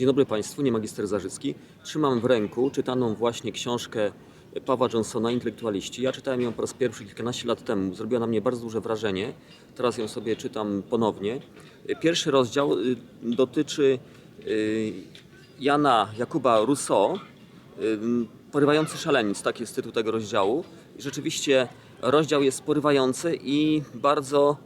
Dzień dobry Państwu, nie magister Zarzycki. Trzymam w ręku czytaną właśnie książkę Pawła Johnsona, Intelektualiści. Ja czytałem ją po raz pierwszy kilkanaście lat temu. Zrobiła na mnie bardzo duże wrażenie. Teraz ją sobie czytam ponownie. Pierwszy rozdział y, dotyczy y, Jana Jakuba Rousseau, y, Porywający szaleniec, tak jest tytuł tego rozdziału. Rzeczywiście rozdział jest porywający i bardzo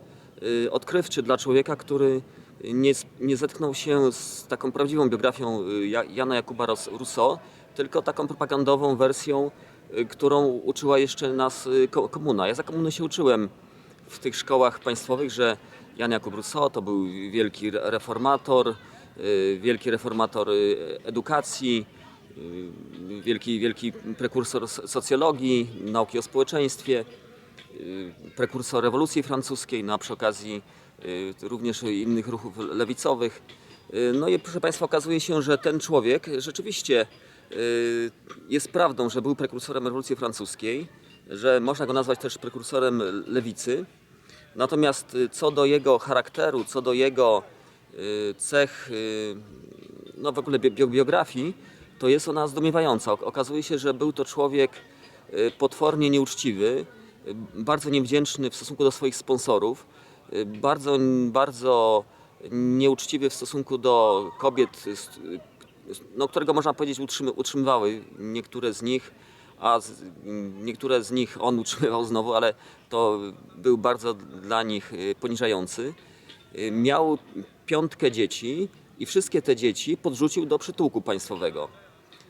odkrywczy dla człowieka, który nie, nie zetknął się z taką prawdziwą biografią y, Ja- Jana Jakuba Rousseau, tylko taką propagandową wersją, y, którą uczyła jeszcze nas y, ko- komuna. Ja za komuny się uczyłem w tych szkołach państwowych, że Jan Jakub Rousseau to był wielki re- reformator, wielki reformator edukacji, wielki, wielki prekursor socjologii, nauki o społeczeństwie, prekursor rewolucji francuskiej, no a przy okazji również innych ruchów lewicowych. Y, No i proszę Państwa, okazuje się, że ten człowiek rzeczywiście y, jest prawdą, że był prekursorem rewolucji francuskiej, że można go nazwać też prekursorem lewicy. Natomiast y, co do jego charakteru, co do jego y, cech, y, no w ogóle bi- biografii, to jest ona zdumiewająca. Ok- Okazuje się, że był to człowiek y, potwornie nieuczciwy, y, bardzo niewdzięczny w stosunku do swoich sponsorów, y, bardzo, bardzo nieuczciwy w stosunku do kobiet, s- no, którego można powiedzieć utrzymy, utrzymywały niektóre z nich, a z, niektóre z nich on utrzymywał znowu, ale to był bardzo dla nich y, poniżający. Y, Miał piątkę dzieci i wszystkie te dzieci podrzucił do przytułku państwowego.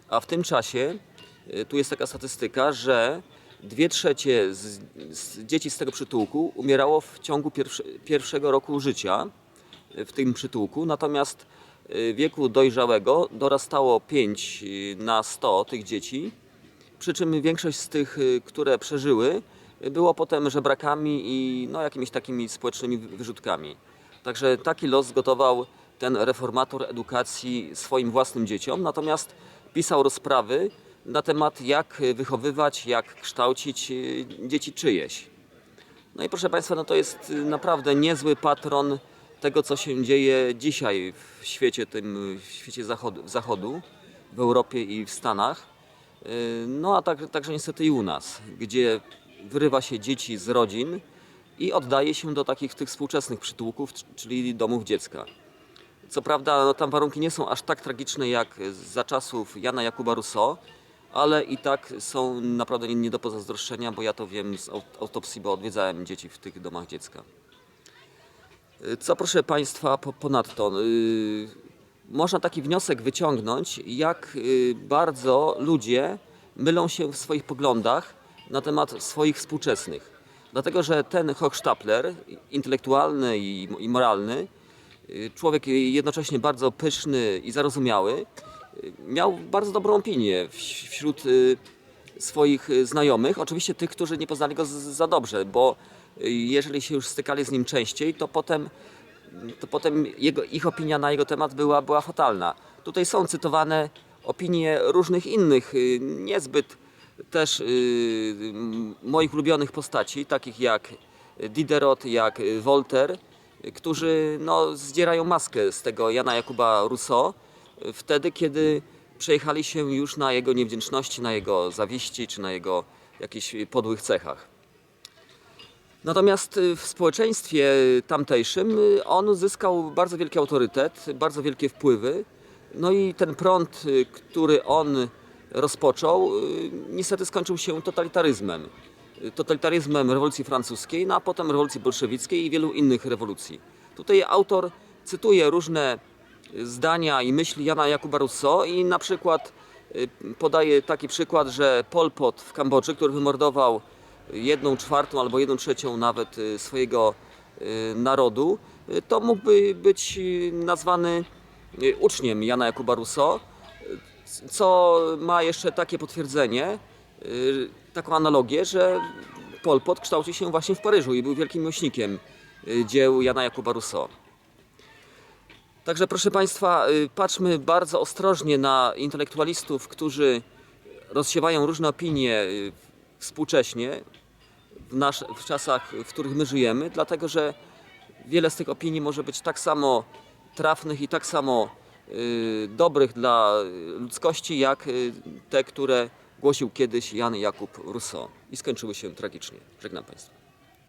A w tym czasie, y, tu jest taka statystyka, że dwie trzecie z, z dzieci z tego przytułku umierało w ciągu pierwsze, pierwszego roku życia y, w tym przytułku, natomiast y, wieku dojrzałego dorastało 5 na 100 tych dzieci, przy czym większość z tych, które przeżyły, było potem żebrakami i no, jakimiś takimi społecznymi wy- wyrzutkami. Także taki los zgotował ten reformator edukacji swoim własnym dzieciom, natomiast pisał rozprawy na temat, jak wychowywać, jak kształcić y, dzieci czyjeś. No i proszę Państwa, no to jest y, naprawdę niezły patron tego, co się dzieje dzisiaj w świecie tym, w świecie zachodu, zachodu w Europie i w Stanach. Y, No a tak, także niestety i u nas, gdzie wyrywa się dzieci z rodzin i oddaje się do takich tych współczesnych przytułków, czyli domów dziecka. Co prawda no, tam warunki nie są aż tak tragiczne jak za czasów Jana Jakuba Rousseau, ale i tak są naprawdę nie, do pozazdroszczenia, bo ja to wiem z aut- autopsji, bo odwiedzałem dzieci w tych domach dziecka. Y, Co proszę Państwa po, ponadto? y, Można taki wniosek wyciągnąć, jak y, bardzo ludzie mylą się w swoich poglądach na temat swoich współczesnych. Dlatego, że ten Hochstapler, intelektualny i, moralny, człowiek jednocześnie bardzo pyszny i zarozumiały, miał bardzo dobrą opinię wśród y, swoich y, znajomych, oczywiście tych, którzy nie poznali go za dobrze, bo y, jeżeli się już stykali z nim częściej, to potem, to potem jego, ich opinia na jego temat była, była fatalna. Tutaj są cytowane opinie różnych innych, niezbyt też moich ulubionych postaci, takich jak Diderot, jak Voltaire, którzy no, zdzierają maskę z tego Jana Jakuba Rousseau wtedy, kiedy przejechali się już na jego niewdzięczności, na jego zawiści czy na jego jakichś podłych cechach. Natomiast y, w społeczeństwie tamtejszym y, on zyskał bardzo wielki autorytet, bardzo wielkie wpływy. No i ten prąd, y, który on rozpoczął, niestety skończył się totalitaryzmem. Totalitaryzmem rewolucji francuskiej, no a potem rewolucji bolszewickiej i wielu innych rewolucji. Tutaj autor cytuje różne zdania i myśli Jana Jakuba Rousseau i na przykład y, podaje taki przykład, że Pol Pot w Kambodży, który wymordował jedną czwartą albo jedną trzecią nawet y, swojego y, narodu, to mógłby być nazwany uczniem Jana Jakuba Rousseau, co ma jeszcze takie potwierdzenie, taką analogię, że Pol Pot kształcił się właśnie w Paryżu i był wielkim miłośnikiem dzieł Jana Jakuba Rousseau. Także proszę Państwa, y, patrzmy bardzo ostrożnie na intelektualistów, którzy rozsiewają różne opinie y, współcześnie w, nasz, w czasach, w których my żyjemy, dlatego że wiele z tych opinii może być tak samo trafnych i tak samo y, dobrych dla ludzkości, jak y, te, które głosił kiedyś Jan Jakub Rousseau i skończyły się tragicznie. Żegnam Państwa.